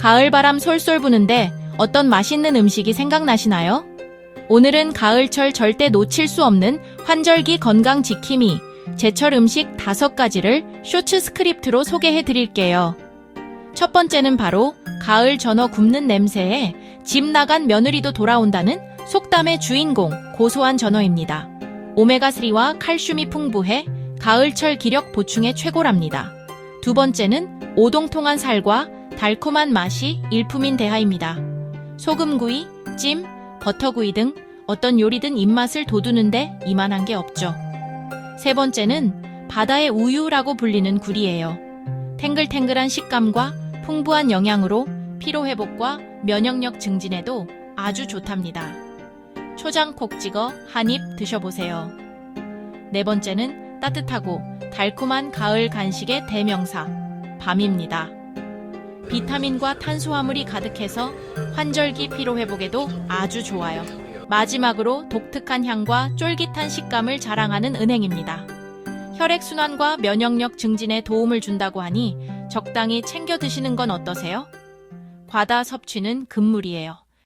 가을 바람 솔솔 부는데 어떤 맛있는 음식이 생각나시나요? 오늘은 가을철 절대 놓칠 수 없는 환절기 건강 지킴이 제철 음식 다섯 가지를 쇼츠 스크립트로 소개해 드릴게요. 첫 번째는 바로 가을 전어 굽는 냄새에 집 나간 며느리도 돌아온다는 속담의 주인공 고소한 전어입니다. 오메가3와 칼슘이 풍부해 가을철 기력 보충에 최고랍니다. 두 번째는 오동통한 살과 달콤한 맛이 일품인 대하입니다. 소금구이, 찜, 버터구이 등 어떤 요리든 입맛을 돋우는데 이만한 게 없죠. 세 번째는 바다의 우유라고 불리는 굴이에요. 탱글탱글한 식감과 풍부한 영양으로 피로회복과 면역력 증진에도 아주 좋답니다. 초장콕 찍어 한 입 드셔보세요. 네 번째는 따뜻하고 달콤한 가을 간식의 대명사, 밤입니다. 비타민과 탄수화물이 가득해서 환절기 피로 회복에도 아주 좋아요. 마지막으로 독특한 향과 쫄깃한 식감을 자랑하는 은행입니다. 혈액순환과 면역력 증진에 도움을 준다고 하니 적당히 챙겨 드시는 건 어떠세요? 과다 섭취는 금물이에요.